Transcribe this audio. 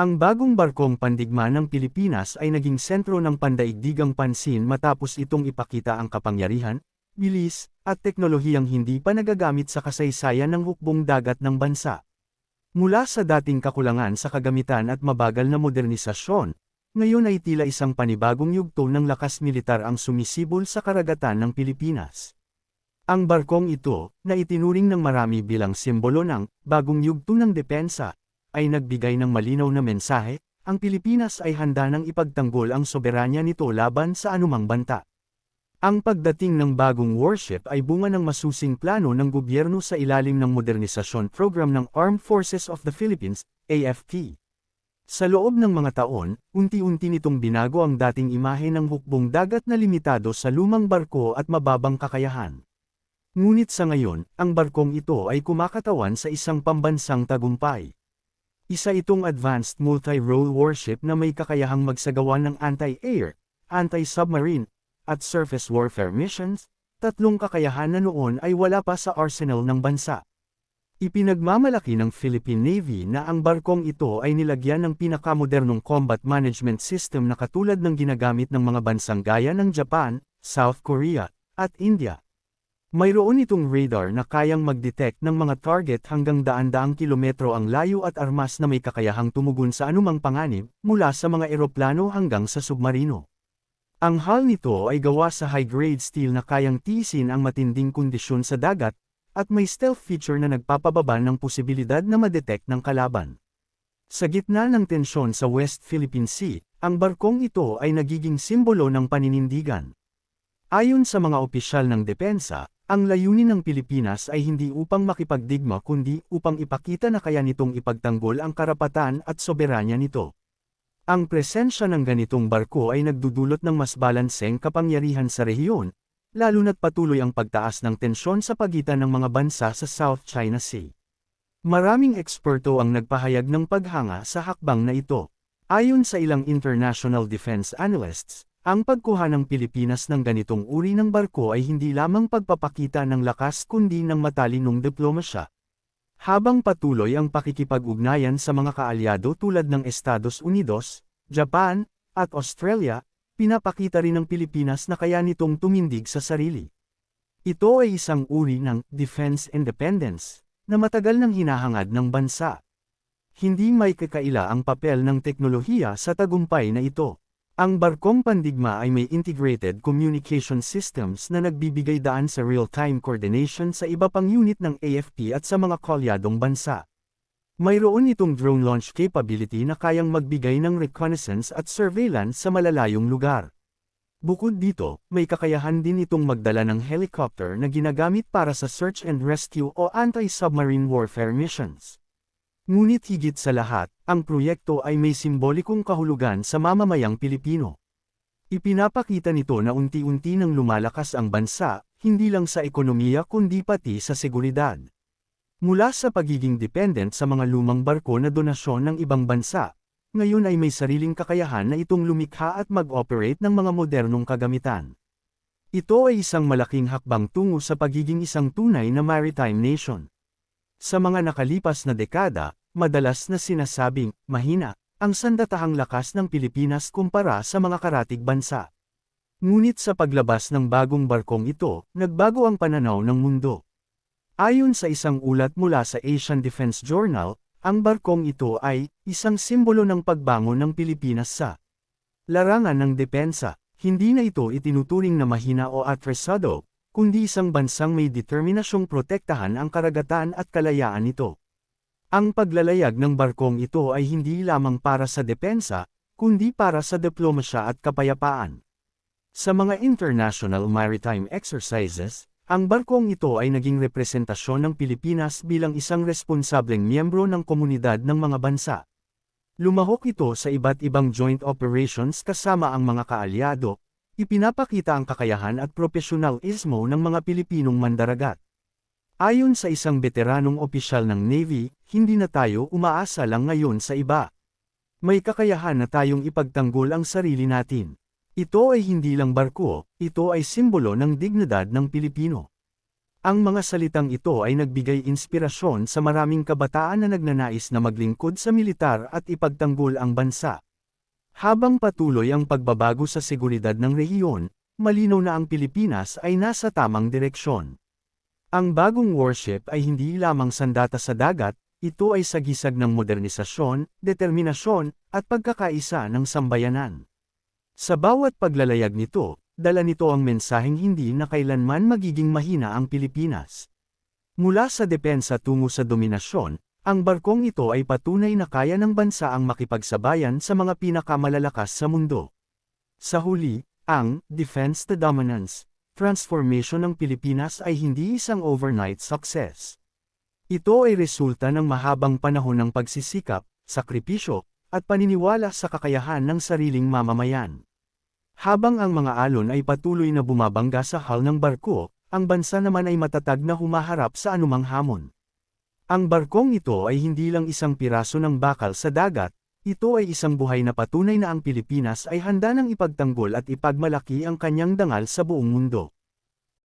Ang bagong barkong pandigma ng Pilipinas ay naging sentro ng pandaigdigang pansin matapos itong ipakita ang kapangyarihan, bilis, at teknolohiyang hindi pa nagagamit sa kasaysayan ng hukbong dagat ng bansa. Mula sa dating kakulangan sa kagamitan at mabagal na modernisasyon, ngayon ay tila isang panibagong yugto ng lakas militar ang sumisibol sa karagatan ng Pilipinas. Ang barkong ito, na itinuring ng marami bilang simbolo ng bagong yugto ng depensa, ay nagbigay ng malinaw na mensahe, ang Pilipinas ay handa ng ipagtanggol ang soberanya nito laban sa anumang banta. Ang pagdating ng bagong warship ay bunga ng masusing plano ng gobyerno sa ilalim ng modernisasyon program ng Armed Forces of the Philippines, AFP. Sa loob ng mga taon, unti-unti nitong binago ang dating imahe ng hukbong dagat na limitado sa lumang barko at mababang kakayahan. Ngunit sa ngayon, ang barkong ito ay kumakatawan sa isang pambansang tagumpay. Isa itong advanced multi-role warship na may kakayahang magsagawa ng anti-air, anti-submarine, at surface warfare missions, tatlong kakayahan na noon ay wala pa sa arsenal ng bansa. Ipinagmamalaki ng Philippine Navy na ang barkong ito ay nilagyan ng pinakamodernong combat management system na katulad ng ginagamit ng mga bansang gaya ng Japan, South Korea, at India. Mayroon itong radar na kayang mag-detect ng mga target hanggang daan-daang kilometro ang layo at armas na may kakayahang tumugon sa anumang panganib, mula sa mga eroplano hanggang sa submarino. Ang hull nito ay gawa sa high-grade steel na kayang tiisin ang matinding kondisyon sa dagat, at may stealth feature na nagpapababa ng posibilidad na ma-detect ng kalaban. Sa gitna ng tensyon sa West Philippine Sea, ang barkong ito ay nagiging simbolo ng paninindigan. Ayon sa mga opisyal ng depensa, ang layunin ng Pilipinas ay hindi upang makipagdigma kundi upang ipakita na kaya nitong ipagtanggol ang karapatan at soberanya nito. Ang presensya ng ganitong barko ay nagdudulot ng mas balanseng kapangyarihan sa rehiyon, lalo na't patuloy ang pagtaas ng tensyon sa pagitan ng mga bansa sa South China Sea. Maraming eksperto ang nagpahayag ng paghanga sa hakbang na ito. Ayon sa ilang international defense analysts, ang pagkuha ng Pilipinas ng ganitong uri ng barko ay hindi lamang pagpapakita ng lakas kundi ng matalinong diplomasya. Habang patuloy ang pakikipag-ugnayan sa mga kaalyado tulad ng Estados Unidos, Japan, at Australia, pinapakita rin ng Pilipinas na kaya nitong tumindig sa sarili. Ito ay isang uri ng defense independence na matagal nang hinahangad ng bansa. Hindi may kakaila ang papel ng teknolohiya sa tagumpay na ito. Ang barkong pandigma ay may integrated communication systems na nagbibigay daan sa real-time coordination sa iba pang unit ng AFP at sa mga kolyadong bansa. Mayroon itong drone launch capability na kayang magbigay ng reconnaissance at surveillance sa malalayong lugar. Bukod dito, may kakayahan din itong magdala ng helicopter na ginagamit para sa search and rescue o anti-submarine warfare missions. Ngunit higit sa lahat, ang proyekto ay may simbolikong kahulugan sa mamamayang Pilipino. Ipinapakita nito na unti-unti nang lumalakas ang bansa, hindi lang sa ekonomiya kundi pati sa seguridad. Mula sa pagiging dependent sa mga lumang barko na donasyon ng ibang bansa, ngayon ay may sariling kakayahan na itong lumikha at mag-operate ng mga modernong kagamitan. Ito ay isang malaking hakbang tungo sa pagiging isang tunay na maritime nation. Sa mga nakalipas na dekada, Madalas na sinasabing, mahina, ang sandatahang lakas ng Pilipinas kumpara sa mga karatig bansa. Ngunit sa paglabas ng bagong barkong ito, nagbago ang pananaw ng mundo. Ayon sa isang ulat mula sa Asian Defense Journal, ang barkong ito ay isang simbolo ng pagbangon ng Pilipinas sa larangan ng depensa. Hindi na ito itinuturing na mahina o atresado, kundi isang bansang may determinasyong protektahan ang karagatan at kalayaan nito. Ang paglalayag ng barkong ito ay hindi lamang para sa depensa, kundi para sa diplomasya at kapayapaan. Sa mga international maritime exercises, ang barkong ito ay naging representasyon ng Pilipinas bilang isang responsableng miyembro ng komunidad ng mga bansa. Lumahok ito sa iba't ibang joint operations kasama ang mga kaalyado, ipinapakita ang kakayahan at profesionalismo ng mga Pilipinong mandaragat. Ayon sa isang veteranong opisyal ng Navy, hindi na tayo umaasa lang ngayon sa iba. May kakayahan na tayong ipagtanggol ang sarili natin. Ito ay hindi lang barko, ito ay simbolo ng dignidad ng Pilipino. Ang mga salitang ito ay nagbigay inspirasyon sa maraming kabataan na nagnanais na maglingkod sa militar at ipagtanggol ang bansa. Habang patuloy ang pagbabago sa seguridad ng rehiyon, malinaw na ang Pilipinas ay nasa tamang direksyon. Ang bagong warship ay hindi lamang sandata sa dagat, ito ay sagisag ng modernisasyon, determinasyon, at pagkakaisa ng sambayanan. Sa bawat paglalayag nito, dala nito ang mensaheng hindi na kailanman magiging mahina ang Pilipinas. Mula sa depensa tungo sa dominasyon, ang barkong ito ay patunay na kaya ng bansa ang makipagsabayan sa mga pinakamalalakas sa mundo. Sa huli, ang Defense to Dominance transformation ng Pilipinas ay hindi isang overnight success. Ito ay resulta ng mahabang panahon ng pagsisikap, sakripisyo, at paniniwala sa kakayahan ng sariling mamamayan. Habang ang mga alon ay patuloy na bumabangga sa hull ng barko, ang bansa naman ay matatag na humaharap sa anumang hamon. Ang barkong ito ay hindi lang isang piraso ng bakal sa dagat, ito ay isang buhay na patunay na ang Pilipinas ay handa ng ipagtanggol at ipagmalaki ang kanyang dangal sa buong mundo.